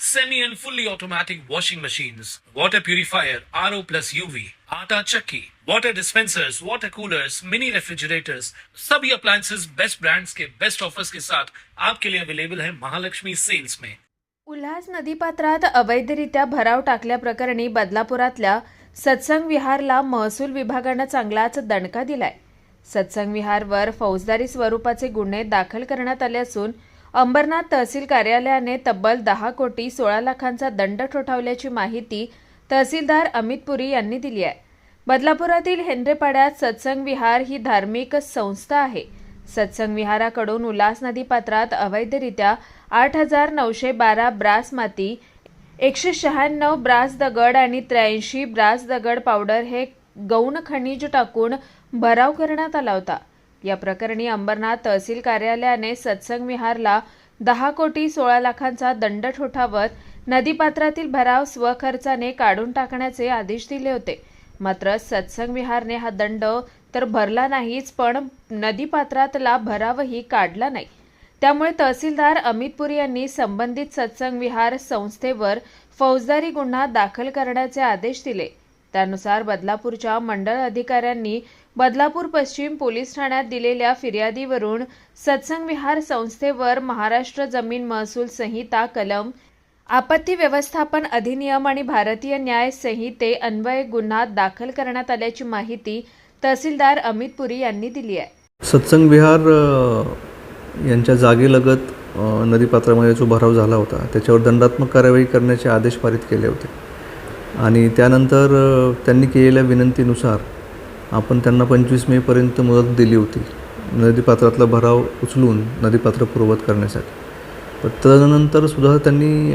semi and fully automatic washing machines, water purifier, RO plus UV, आटा चक्की, water dispensers, water coolers, mini refrigerators, सभी appliances best brands के best offers के साथ आपके लिए अवेलेबल है महालक्ष्मी सेल्स में उल्हास नदीपात्रात अवैधरित्या भराव टाकल्याप्रकरणी बदलापुरातल्या सत्संग विहारला महसूल विभागानं चांगलाच दणका दिलाय. सत्संग विहारवर फौजदारी स्वरूपाचे गुन्हे दाखल करण्यात आले असून अंबरनाथ तहसील कार्यालयाने तब्बल दहा कोटी सोळा लाखांचा दंड ठोठावल्याची माहिती तहसीलदार अमित पुरी यांनी दिली आहे. बदलापुरातील हेंद्रेपाड्यात सत्संग विहार ही धार्मिक संस्था आहे. सत्संग विहाराकडून उल्हास नदी पात्रात अवैधरित्या आठ हजार नऊशे बारा ब्रास माती एकशे शहाण्णव ब्रास दगड आणि त्र्याऐंशी ब्रास दगड पावडर हे गौण खनिज टाकून भराव करण्यात आला होता. या प्रकरणी अंबरनाथ तहसील कार्यालयाने सत्संग विहारला दहा कोटी सोळा लाखांचा दंड ठोठावत नदीपात्रातील भराव स्वखर्चाने काढून टाकण्याचे आदेश दिले होते. मात्र सत्संग विहारने हा दंड तर भरला नाहीच पण नदीपात्रातला भरावही काढला नाही. त्यामुळे तहसीलदार अमित पुरी यांनी संबंधित सत्संग विहार संस्थेवर फौजदारी गुन्हा दाखल करण्याचे आदेश दिले. त्यानुसार बदलापूरच्या मंडळ अधिकाऱ्यांनी बदलापूर पश्चिम पोलीस ठाण्यात दिलेल्या फिर्यादीवरून सत्संग विहार संस्थेवर महाराष्ट्र जमीन महसूल संहिता कलम आपत्ती व्यवस्थापन अधिनियम आणि भारतीय न्याय संहिते अन्वय गुन्हा दाखल करण्यात आल्याची माहिती तहसीलदार अमित पुरी यांनी दिली आहे. सत्संग विहार यांच्या जागेलगत नदीपात्रामध्ये जो भराव झाला होता त्याच्यावर दंडात्मक कार्यवाही करण्याचे आदेश पारित केले होते. आणि त्यानंतर त्यांनी केलेल्या विनंतीनुसार आपण त्यांना पंचवीस मेपर्यंत मुदत दिली होती. नदीपात्रातला भराव उचलून नदीपात्र पूर्वत करण्यासाठी. पण तदनंतर सुद्धा त्यांनी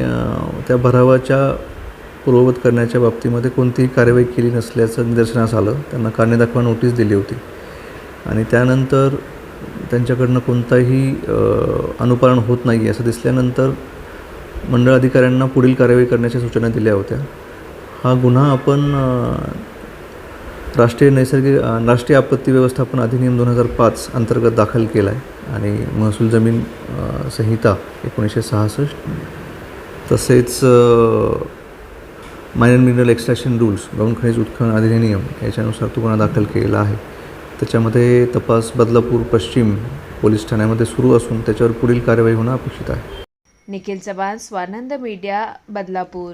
त्या भरावाच्या पूर्ववत करण्याच्या बाबतीमध्ये कोणतीही कार्यवाही केली नसल्याचं निदर्शनास आलं. त्यांना कारणे दाखवा नोटीस दिली होती. आणि त्यानंतर त्यांच्याकडनं कोणताही अनुपालन होत नाही असं दिसल्यानंतर मंडळ अधिकाऱ्यांना पुढील कार्यवाही करण्याच्या सूचना दिल्या होत्या. हा गुन्हा आपण राष्ट्रीय नैसर्गिक राष्ट्रीय आपत्ती व्यवस्थापन अधिनियम दोन हजार पाच अंतर्गत दाखल केला आहे आणि महसूल जमीन संहिता एकोणीसशे सहासष्ट. तसेच मायनर मिनरल एक्स्ट्रॅक्शन रूल्स गौण खनिज उत्खनन अधिनियम याच्यानुसार तो गुन्हा दाखल केलेला आहे. त्याच्यामध्ये तपास बदलापूर पश्चिम पोलीस ठाण्यामध्ये सुरू असून त्याच्यावर पुढील कार्यवाही होणं अपेक्षित आहे. निखिल चव्हाण स्वानंद मीडिया बदलापूर.